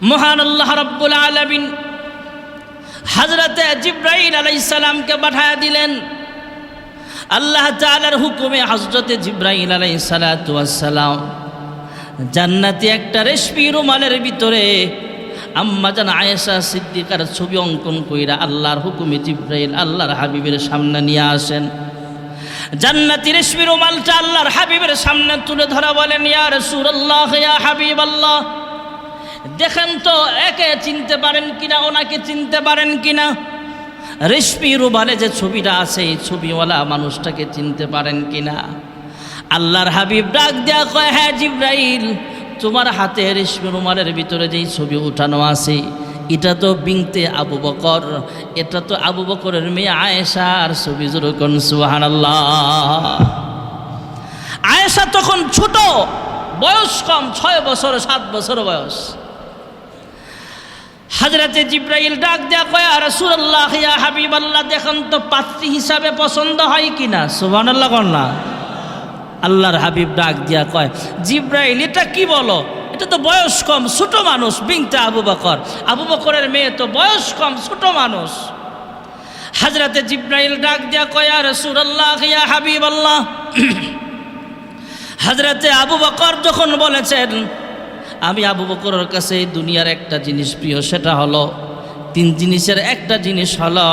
মহান আল্লাহ রব্বুল আলমিন হজরতে জিব্রাইল আলাইসালামকে পাঠায় দিলেন। আল্লাহ তালার হুকুমে হজরতে জিব্রাইল আলাই সালাম জান্নাতি একটা রেশমি রুমালের ভিতরে আম্মা জান আয়েশা সিদ্দিকার ছবি অঙ্কন কইরা আল্লাহর হুকুমে জিব্রাইল আল্লাহর হাবিবের সামনে নিয়ে আসেন। জান্নাতি রেশমি রুমালটা আল্লাহর হাবিবের সামনে তুলে ধরা বলেন, ইয়া রাসূলুল্লাহ, ইয়া হাবিব আল্লাহ দেখেন তো, একে চিনতে পারেন কিনা, ওনাকে চিনতে পারেন কিনা? রেশমি রুমালে যে ছবিটা আছে, এই ছবিওয়ালা মানুষটাকে চিনতে পারেন কিনা? আল্লাহর হাবিব ডাক দেয়া কয় হ্যাঁ জিব্রাইল, তোমার হাতে রেশমি রুমালের ভিতরে যেই ছবি উঠানো আছে, এটা তো বিংতে আবু বকর, এটা তো আবু বকরের মেয়ে আয়েশার ছবি যেরকম সুহান আয়েশা তখন ছোট, বয়স কম, ছয় বছর, সাত বছর বয়স। হাজরাতে জিব্রাইল ডাক দেয়া কয় আর সুরাল্লাহ ইয়া হাবিব আল্লাহ দেখুন তো পাত্রী হিসাবে পছন্দ হয় কিনা? সুবান আল্লাহ না। আল্লাহর হাবিব ডাক দিয়া কয়, জিব্রাইল, এটা কি বলো? এটা তো বয়স কম, ছোট মানুষ বিংতে আবু বকর। আবু বকরের মেয়ে তো বয়স কম, ছোট মানুষ। হাজরাতে জিব্রাইল ডাক দিয়া কয় আর সুরাল্লাহ ইয়া হাবিব আল্লাহ হাজরাতে আবু বকর যখন বলেছেন আমি আবু বকরের কাছে এই দুনিয়ার একটা জিনিস প্রিয়, সেটা হলো, তিন জিনিসের একটা জিনিস হলো,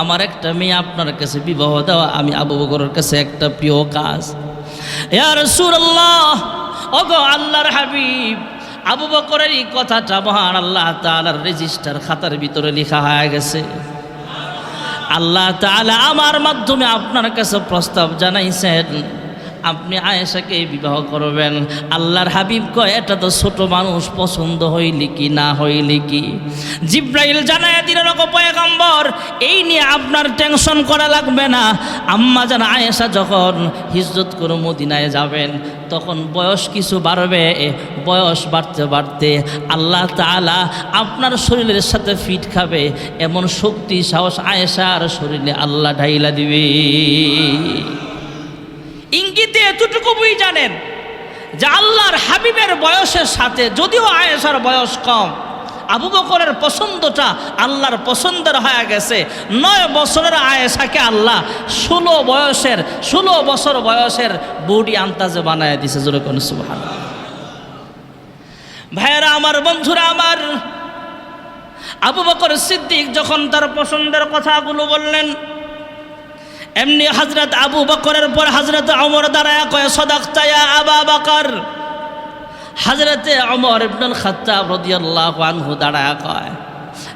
আমার একটা মেয়ে আপনার কাছে বিবাহ দেওয়া, আমি আবু বকরের কাছে একটা প্রিয় কাজ। ওগো আল্লাহর হাবিব, আবু বকরের এই কথাটা মহান আল্লাহ তালার রেজিস্টার খাতার ভিতরে লেখা হয়ে গেছে। আল্লাহ তাআলা আমার মাধ্যমে আপনার কাছে প্রস্তাব জানাইছেন। আপনি আয়েশাকে বিবাহ করবেন। আল্লাহর হাবিব কয়, এটা তো ছোট মানুষ, পছন্দ হইলি কি, না হইলি কি? জিব্রাইল জানায় দিলেন পয়গম্বর, এই নিয়ে আপনার টেনশন করা লাগবে না। আম্মা জান, আয়েশা যখন হিজরত করে মদিনায় যাবেন, তখন বয়স কিছু বাড়বে, বয়স বাড়তে বাড়তে আল্লাহ তাআলা আপনার শরীরের সাথে ফিট খাবে। এমন শক্তি, সাহস আয়েশার শরীরে আল্লাহ ঢাইলা দিবে। ইঙ্গিতে এতটুকু বুঝি জানেন যে আল্লাহর হাবিবের বয়সের সাথে, যদিও আয়েশার বয়স কম, আবু বকরের পছন্দটা আল্লাহর পছন্দের হয়ে গেছে। নয় বছরের আয়েশাকে আল্লাহ ষোলো বয়সের, ষোলো বছর বয়সের বডি আন্তাজে বানায় দিছে যেরকম সুহান ভাইয়েরা, আমার বন্ধুরা, আমার আবু বকর সিদ্দিক যখন তার পছন্দের কথাগুলো বললেন এমনি হজরত আবু বকরের পর হজরত অমর দাঁড়ায় কয় সদাক চায়া আবা বকর। হজরতে অমর ইবনুল খাত্তাব রদিয়াল্লাহ আনহু দাঁড়ায় কয়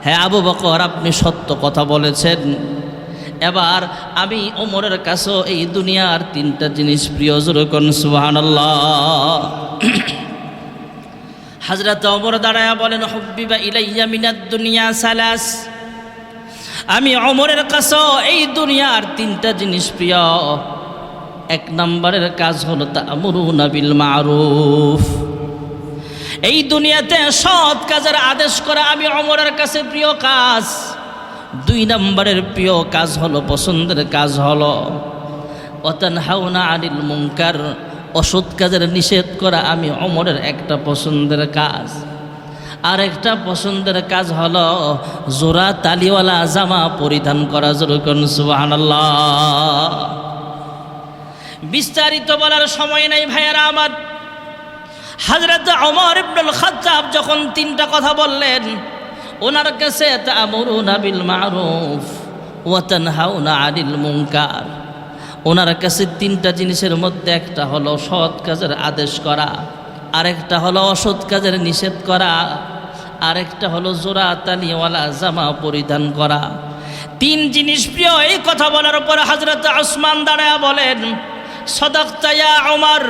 হ্যাঁ আবু বকর, আপনি সত্য কথা বলেছেন। এবার আমি ওমরের কাছেও এই দুনিয়ার তিনটা জিনিস প্রিয় যেরকম সুহান হাজরত অমর দাঁড়ায় বলেন, হব্বিবা ইলাইয়া মিনাদ দুনিয়া সালাস। আমি অমরের কাছে, এই দুনিয়ার তিনটা জিনিস প্রিয়। এক নম্বরের কাজ হলো তা নাবিল মারুফ। এই দুনিয়াতে সৎ কাজের আদেশ করা আমি অমরের কাছে প্রিয় কাজ। দুই নম্বরের প্রিয় কাজ হলো, পছন্দের কাজ হলো অতন হাওনা আনিল মুঙ্কার অসৎ কাজের নিষেধ করা আমি অমরের একটা পছন্দের কাজ। আর একটা পছন্দের কাজ হলো জোড়া তালিওয়ালা জামা পরিধান করা সুবাহান্লাহ বিস্তারিত বলার সময় নাই ভাইয়ারা আমার। হাজরত অমর ইবনুল খাত্তাব যখন তিনটা কথা বললেন, ওনার কাছে তামুরুনা মারুফ ওয়া তানহাউনা আনিল মুনকার। ওনার কাছে তিনটা জিনিসের মধ্যে একটা হলো সৎ কাজের আদেশ করা, আরেকটা হলো অসৎ কাজের নিষেধ করা আরেকটা হলো জোড়া তালিওয়ালা জামা পরিধান করা। তিন জিনিস প্রিয়, এই কথা বলার পর হাজরত আসমান দাঁড়ায় বলেন সদক্তায়া অমর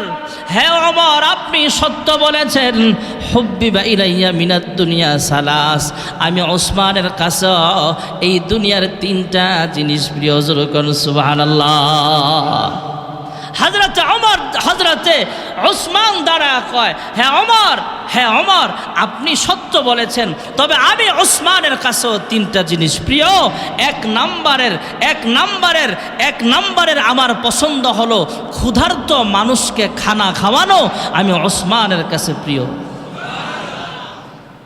হ্যাঁ অমর আপনি সত্য বলেছেন, হব্বিবা ইলাইয়া মিনাত দুনিয়া সালাস। আমি ওসমানের কাছে এই দুনিয়ার তিনটা জিনিস প্রিয় যেরকম সুবাহান হাজরতে অমর হাজরতে ওসমান দ্বারা কয় হ্যাঁ অমর হ্যাঁ অমর আপনি সত্য বলেছেন। তবে আমি ওসমানের কাছেও তিনটা জিনিস প্রিয়। এক নাম্বারের এক নাম্বারের এক নাম্বারের আমার পছন্দ হলো ক্ষুধার্ত মানুষকে খানা খাওয়ানো। আমি ওসমানের কাছে প্রিয়।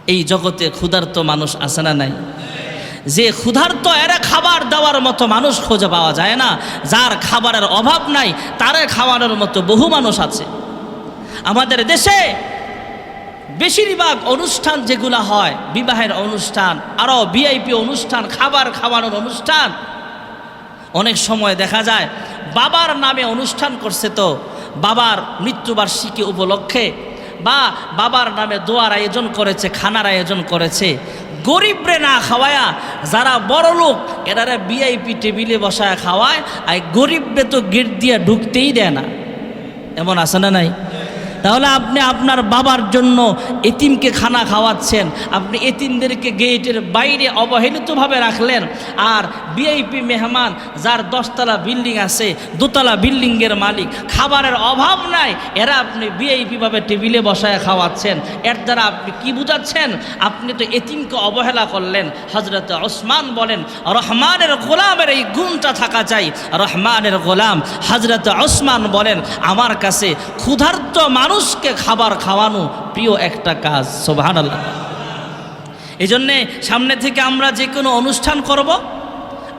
এই জগতে ক্ষুধার্ত মানুষ আছে না নাই? যে ক্ষুধার্ত এরা খাবার দেওয়ার মতো মানুষ খুঁজে পাওয়া যায় না। যার খাবারের অভাব নাই, তারে খাওয়ানোর মতো বহু মানুষ আছে। আমাদের দেশে বেশিরভাগ অনুষ্ঠান যেগুলো হয়, বিবাহের অনুষ্ঠান আরও ভিআইপি অনুষ্ঠান, খাবার খাওয়ানোর অনুষ্ঠান, অনেক সময় দেখা যায় বাবার নামে অনুষ্ঠান করছে তো, বাবার মৃত্যুবার্ষিকী উপলক্ষে, বা বাবার নামে দোয়ার আয়োজন করেছে, খানার আয়োজন করেছে, গরিবরে না খাওয়ায়া যারা বড় লোক এরারে বিআইপি টেবিলে বসায় খাওয়ায়, আর গরিবরে তো গেট দিয়ে ঢুকতেই দেয় না। এমন আছে না নাই? তাহলে আপনি আপনার বাবার জন্য এতিমকে খানা খাওয়াচ্ছেন। আপনি এতিমদেরকে গেটের বাইরে অবহেলিতভাবে রাখলেন। আর ভিআইপি মেহমান, যার দশতলা বিল্ডিং আছে, দোতলা বিল্ডিংয়ের মালিক, খাবারের অভাব নাই, এরা আপনি ভিআইপিভাবে টেবিলে বসায় খাওয়াচ্ছেন। এর দ্বারা আপনি কি বুঝাচ্ছেন? আপনি তো এতিমকে অবহেলা করলেন। হজরত ওসমান বলেন, রহমানের গোলামের এই গুণটা থাকা চাই। রহমানের গোলাম হজরত ওসমান বলেন, আমার কাছে ক্ষুধার্ত মানুষকে খাবার খাওয়ানো প্রিয় একটা কাজ সোভান এই জন্যে সামনে থেকে আমরা যে কোনো অনুষ্ঠান করব,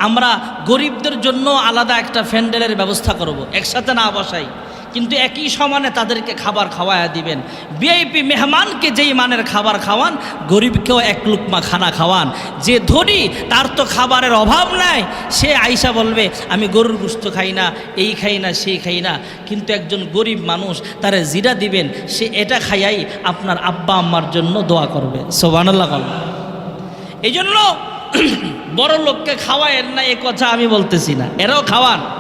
আমরা গরিবদের জন্য আলাদা একটা ফ্যান্ডেলের ব্যবস্থা করব, একসাথে না বসাই। কিন্তু একই সমানে তাদেরকে খাবার খাওয়ায়া দিবেন। ভিআইপি মেহমানকে যেই মানের খাবার খাওয়ান, গরিবকেও এক লুকমা খানা খাওয়ান। যে ধনী, তার তো খাবারের অভাব নাই। সে আইসা বলবে, আমি গরুর গুস্ত খাই না, এই খাই না, সেই খাই না। কিন্তু একজন গরিব মানুষ তারে জিরা দিবেন, সে এটা খাইয়াই আপনার আব্বা আম্মার জন্য দোয়া করবে। সোবানাল্লাহ করবে এই জন্য বড় লোককে খাওয়ায়েন না, এ কথা আমি বলতেছি না। এরাও খাওয়ান।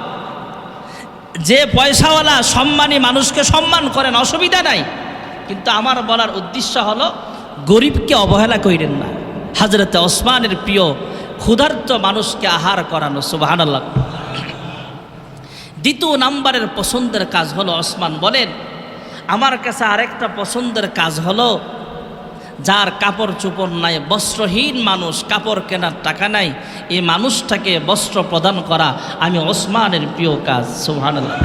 যে পয়সাওয়ালা সম্মানী মানুষকে সম্মান করেন, অসুবিধা নাই। কিন্তু আমার বলার উদ্দেশ্য হলো, গরিবকে অবহেলা করেন না। হাজরতে ওসমানের প্রিয় ক্ষুধার্ত মানুষকে আহার করানো সুবাহান আল্লাহ দ্বিতীয় নাম্বারের পছন্দের কাজ হলো, ওসমান বলেন, আমার কাছে আরেকটা পছন্দের কাজ হলো যার কাপড় চোপড় নাই, বস্ত্রহীন মানুষ, কাপড় কেনার টাকা নাই, এই মানুষটাকে বস্ত্র প্রদান করা আমি ওসমানের প্রিয় কাজ, সুবহানাল্লাহ।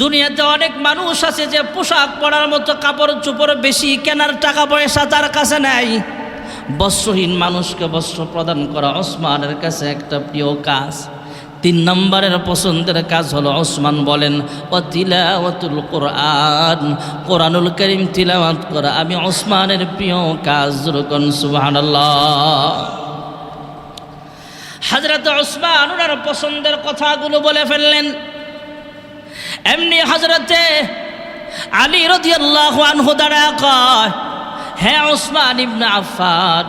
দুনিয়াতে অনেক মানুষ আছে যে পোশাক পরার মতো কাপড় চোপড় বেশি কেনার টাকা পয়সা তার কাছে নাই। বস্ত্রহীন মানুষকে বস্ত্র প্রদান করা ওসমানের কাছে একটা প্রিয় কাজ। তিন নম্বরের পছন্দের কাজ হলো ওসমান বলেন, ও তিলাওয়াতুল কোরআন, কোরআনুল করিম তিলাওয়াত করা। আমি ওসমানের প্রিয় কাজ রকম সুবহানাল্লাহ। হাজরত ওসমান ওনার পছন্দের কথাগুলো বলে ফেললেন। এমনি হজরতে আলী রদিয়াল্লাহু আনহু দাঁড়া কয় হ্যাঁ ওসমান ইবনে আফফান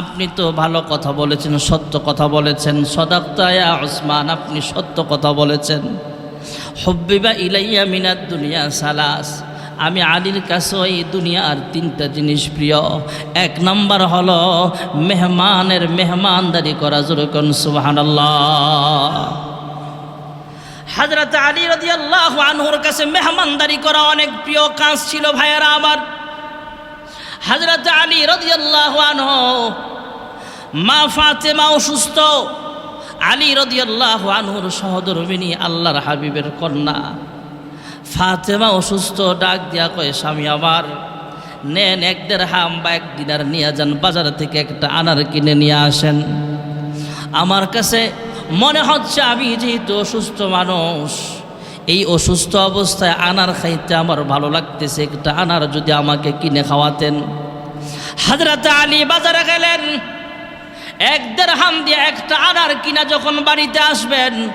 আপনি তো ভালো কথা বলেছেন, সত্য কথা বলেছেন। সদাক্তায়া ওসমান আপনি সত্য কথা বলেছেন। হব্বিবা ইলাইয়া মিনাদ দুনিয়া সালাস। আমি আলীর কাছে এই দুনিয়ার তিনটা জিনিস প্রিয়। এক নম্বর হলো মেহমানের মেহমানদারি করা যেরকম সুবহানাল্লাহ। হাজরত আলী রদি আল্লাহ আনহুর কাছে মেহমানদারি করা অনেক প্রিয় কাজ ছিল ভাইয়েরা আমার। হাজরত আলী রদি আল্লাহ আনহ মা ফাতেমা অসুস্থ। আলী রদি আল্লাহ আনহুর সহধর্মিনী আল্লাহর হাবিবের কন্যা। ফাতেমা অসুস্থ, ডাক দিয়া কয়, স্বামী আমার, নেন এক দেড় হাম বা এক দিনার নিয়ে যান, বাজার থেকে একটা আনার কিনে নিয়ে আসেন। আমার কাছে মনে হচ্ছে আমি যেহেতু অসুস্থ মানুষ, এই অসুস্থ অবস্থায় আনার খাইতে আমার ভালো লাগতেছে, একটা আনার যদি আমাকে কিনে খাওয়াতেন। হাজরাত আলী বাজারে গেলেন। এক দেড় হাম দিয়ে একটা আনার কিনা যখন বাড়িতে আসবেন,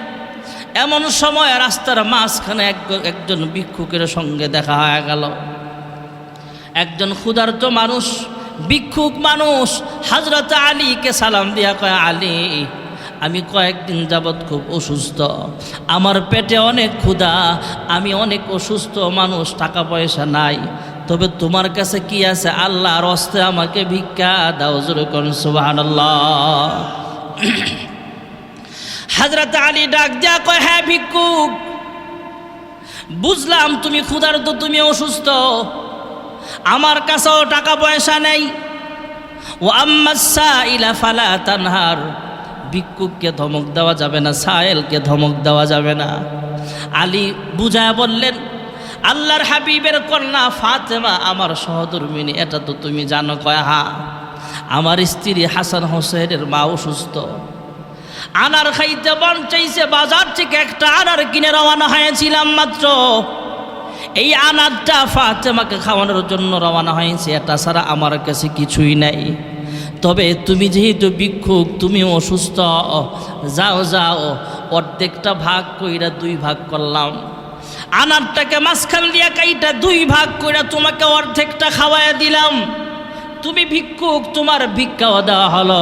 এমন সময় রাস্তার মাঝখানে এক- একজন ভিক্ষুকের সঙ্গে দেখা হয়ে গেল। একজন ক্ষুধার্ত মানুষ, ভিক্ষুক মানুষ হাজরত আলীকে সালাম দিয়া কয়, আলী, আমি কয়েকদিন যাবৎ খুব অসুস্থ। আমার পেটে অনেক ক্ষুধা, আমি অনেক অসুস্থ মানুষ, টাকা পয়সা নাই। তবে তোমার কাছে কি আছে? আল্লাহর হস্তে আমাকে ভিক্ষা দাও যেরকম সুবাহ হাজরত আলী ডাক দিয়া কয় হ্যাঁ ভিক্ষুক, বুঝলাম তুমি ক্ষুধার্ত, তুমি অসুস্থ। আমার কাছেও টাকা পয়সা নেই। ও ইলা ফালা তানহার। ভিক্ষুককে ধমক দেওয়া যাবে না, সায়েলকে ধমক দেওয়া যাবে না। আলী বুঝায় বললেন আল্লাহর হাবিবের কন্যা ফাতেমা আমার সহধর্মিনী, এটা তো তুমি জানো কয় হা। আমার স্ত্রী হাসান হোসেনের মা অসুস্থ। আনার খাইতে মন চাইছে, বাজার থেকে একটা আনার কিনে রওনা হয়েছিলাম মাত্র। এই আনারটা ফাতেমাকে খাওয়ানোর জন্য রওনা হয়েছে, এটা ছাড়া আমার কাছে কিছুই নাই। তবে তুমি যেহেতু ভিক্ষুক তুমি অসুস্থ। যাও যাও, অর্ধেকটা ভাগ কইরা দুই ভাগ করলাম। আনারটাকে মাঝখান দিয়া কাইটা দুই ভাগ করে তোমাকে অর্ধেকটা খাওয়াইয়া দিলাম। তুমি ভিক্ষুক, তোমার ভিক্ষাও দেওয়া হলো।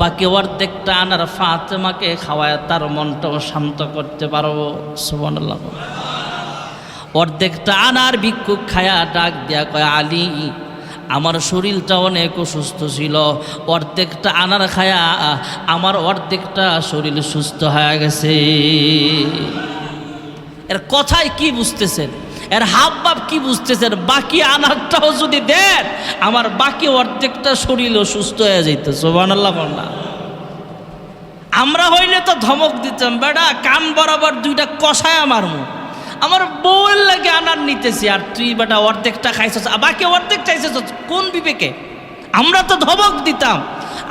বাকি অর্ধেকটা আনার ফাতেমাকে খাওয়ায় তার মনটাও শান্ত করতে পারব সুবহানাল্লাহ। অর্ধেকটা আনার ভিক্ষুক খায়া ডাক দেয়া কয়, আলী, আমার শরীরটা অনেক অসুস্থ ছিল। অর্ধেকটা আনার খায়া আমার অর্ধেকটা শরীর সুস্থ হয়ে গেছে। এর কথায় কি বুঝতেছেন? এর হাব ভাব কি বুঝতেছেন? বাকি আনারটাও যদি দেন, আমার বাকি অর্ধেকটা শরীরও সুস্থ হয়ে যেত সোবান আল্লাহ বন্যা আমরা হইলে তো ধমক দিতাম, বেটা, কান বরাবর দুইটা কষায় আমার মুখ আমার বউয়ের লাগে আনার নিতেছি, আর তুই বেটা অর্ধেকটা খাইছস, আর বাকি অর্ধেক চাইছস কোন বিবেকে? আমরা তো ধমক দিতাম।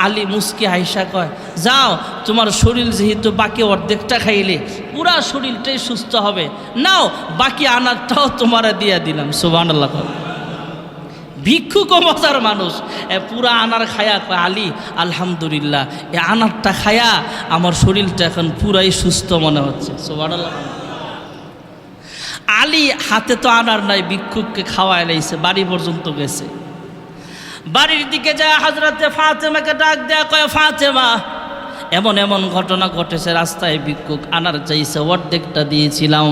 আলী মুস্কি আইসা কয়, যাও, তোমার শরীর যেহেতু বাকি অর্ধেকটা খাইলে, পুরা শরীরটাই সুস্থ হবে। নাও, বাকি আনারটাও তোমার দিয়ে দিলাম। সুবান আল্লাহ ভিক্ষুক মজার মানুষ। পুরা আনার খায়া কয়, আলী, আলহামদুলিল্লাহ, এ আনারটা খায়া আমার শরীরটা এখন পুরাই সুস্থ মনে হচ্ছে। সুবান আলী হাতে তো আনার নাই, ভিক্ষুককে খাওয়ায় লাইছে, বাড়ি পর্যন্ত গেছে। বাড়ির দিকে যায় হাজরাতে ফাতেমাকে ডাক দেয়া কয়, ফাতেমা, এমন এমন ঘটনা ঘটেছে, রাস্তায় ভিক্ষুক আনার চাইছে, অর্ধেকটা দিয়েছিলাম।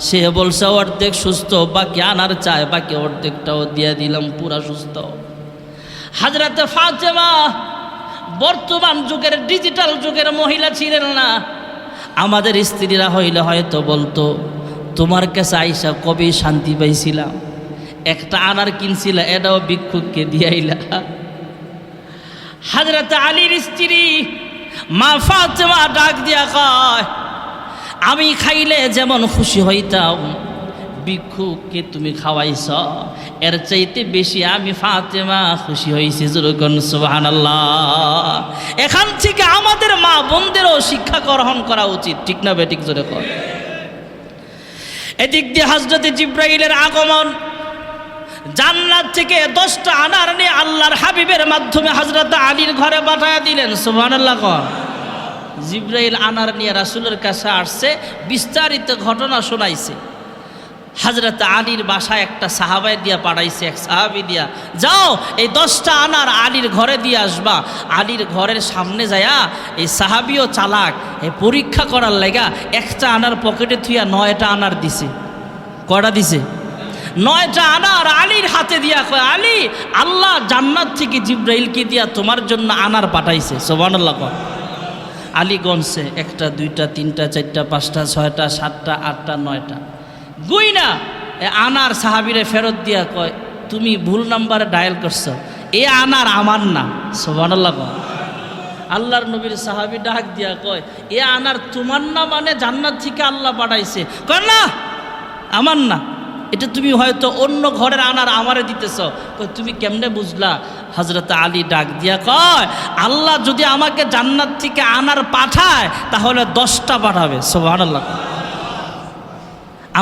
সে বলছে, অর্ধেক সুস্থ, বাকি আনার চায় বাকি অর্ধেকটাও দিয়ে দিলাম, পুরা সুস্থ। হাজরাতে ফাতেমা, বর্তমান যুগের, ডিজিটাল যুগের মহিলা ছিলেন না। আমাদের স্ত্রীরা হইলে হয়তো বলতো, তোমার কাছে আইসা কবে শান্তি পাইছিলাম? একটা আনার কিনছিল, এটাও ভিক্ষুককে দিয়াইলা। হাজরত আলীর স্ত্রী মা ফাতেমা ডাক দিয়া কয়, আমি খাইলে যেমন খুশি হইতাম, ভিক্ষুককে তুমি খাওয়াইছ, এর চাইতে বেশি আমি ফাতেমা খুশি হয়েছি যেরকম সুবাহান এখান থেকে আমাদের মা বোনদেরও শিক্ষা গ্রহণ করা উচিত, ঠিক না বেটিক জোরে কর এদিক দিয়ে হাজরতে জিব্রাইলের আগমন জান্নাত থেকে দশটা আনার নিয়ে আল্লাহর হাবিবের মাধ্যমে হজরত আলীর ঘরে পাঠায় দিলেন সুবাহ জিব্রাইল আনার নিয়ে রাসুলের কাছে আসছে, বিস্তারিত ঘটনা শোনাইছে। হাজরত আলীর বাসায় একটা সাহাবাই দিয়া পাঠাইছে, এক সাহাবি দিয়া, যাও, এই দশটা আনার আলীর ঘরে দিয়ে আসবা। আলীর ঘরের সামনে যায়া এই সাহাবিও চালাক, এই পরীক্ষা করার লেগা একটা আনার পকেটে থুইয়া নয়টা আনার দিছে। কয়টা দিছে? নয়টা আনার আলীর হাতে দিয়া কয়, আলী, আল্লাহ জান্নাত থেকে জিব্রাইলকে দিয়া তোমার জন্য আনার পাঠাইছে। সোবানুল্লাহ কয়। আলী গনছে, একটা, দুইটা, তিনটা, চারটা, পাঁচটা, ছয়টা, সাতটা, আটটা, নয়টা। গুই না আনার সাহাবিরে ফেরত দিয়া কয়, তুমি ভুল নাম্বারে ডায়াল করছ। এ আনার আমার না। সোবানুল্লাহ কয়। আল্লাহর নবীর সাহাবি ডাক দিয়া কয়, এ আনার তোমার না মানে জান্নাত থেকে আল্লাহ পাঠাইছে। কয়, না, আমার না। এটা তুমি হয়তো অন্য ঘরের আনার আমারে দিতেছ। তুমি কেমনে বুঝলা? হজরত আলী ডাক দিয়া কয়, আল্লাহ যদি আমাকে জান্নাত থেকে আনার পাঠায়, তাহলে দশটা পাঠাবে সোহান আল্লাহ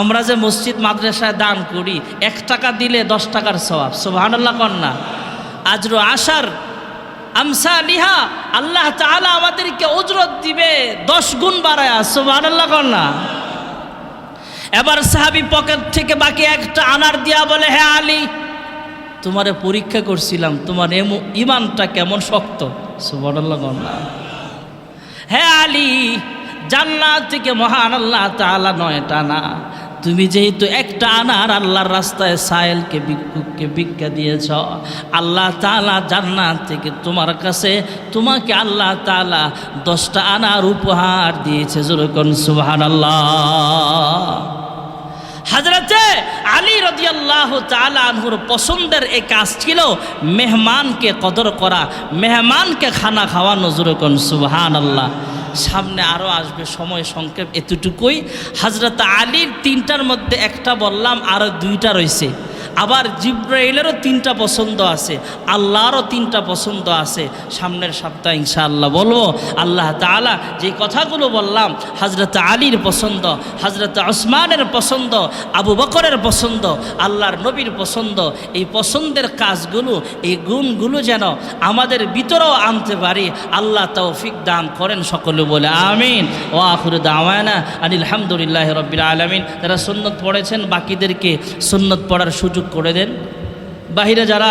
আমরা যে মসজিদ মাদ্রাসায় দান করি, এক টাকা দিলে দশ টাকার স্বভাব সোহান আল্লাহ কন্যা আজরো আসার আমসা লিহা আল্লাহ তাআলা আমাদেরকে উজরত দিবে, দশ গুণ বাড়ায়। সোহান আল্লাহ কন্যা এবার সাহাবি পকেট থেকে বাকি একটা আনার দিয়া বলে হ্যাঁ আলী, তোমারে পরীক্ষা করছিলাম, তোমার এমন ইমানটা কেমন শক্ত? সুবর্ণাল্লাহ হ্যাঁ আলী, জান্নাত থেকে মহান আল্লাহ তাআলা নয়টা না। তুমি যেহেতু একটা আনার আল্লাহর রাস্তায় সায়েলকে, ভিক্ষুককে ভিক্ষা দিয়েছ, আল্লাহ তাআলা জান্নাত থেকে তোমার কাছে, তোমাকে আল্লাহ তালা দশটা আনার উপহার দিয়েছে। যেরকম সুবহানাল্লাহ। হাজরতে আলী রদিয়াল্লাহ আনহুর পছন্দের এই কাজ ছিল মেহমানকে কদর করা, মেহমানকে খানা খাওয়া নজর কোন সুবহান আল্লাহ সামনে আরও আসবে সময় সংক্ষেপ এতটুকুই। হাজরত আলীর তিনটার মধ্যে একটা বললাম আরও দুইটা রয়েছে আবার জিব্রাইলেরও তিনটা পছন্দ আছে, আল্লাহরও তিনটা পছন্দ আছে। সামনের সপ্তাহে ইনশাআল্লাহ বলব, আল্লাহ তাআলা যে কথাগুলো বললাম হজরত আলীর পছন্দ হজরত ওসমানের পছন্দ, আবু বকরের পছন্দ, আল্লাহর নবীর পছন্দ, এই পছন্দের কাজগুলো, এই গুণগুলো যেন আমাদের ভিতরেও আনতে পারি, আল্লাহ তৌফিক দান করেন সকলে বলে, আমিন। ও আখুর দাওয়ানা আনিল রব্বিল আলমিন। যারা সুন্নত পড়েছেন, বাকিদেরকে সুন্নত পড়ার সুযোগ করে দেন। বাহিরে যারা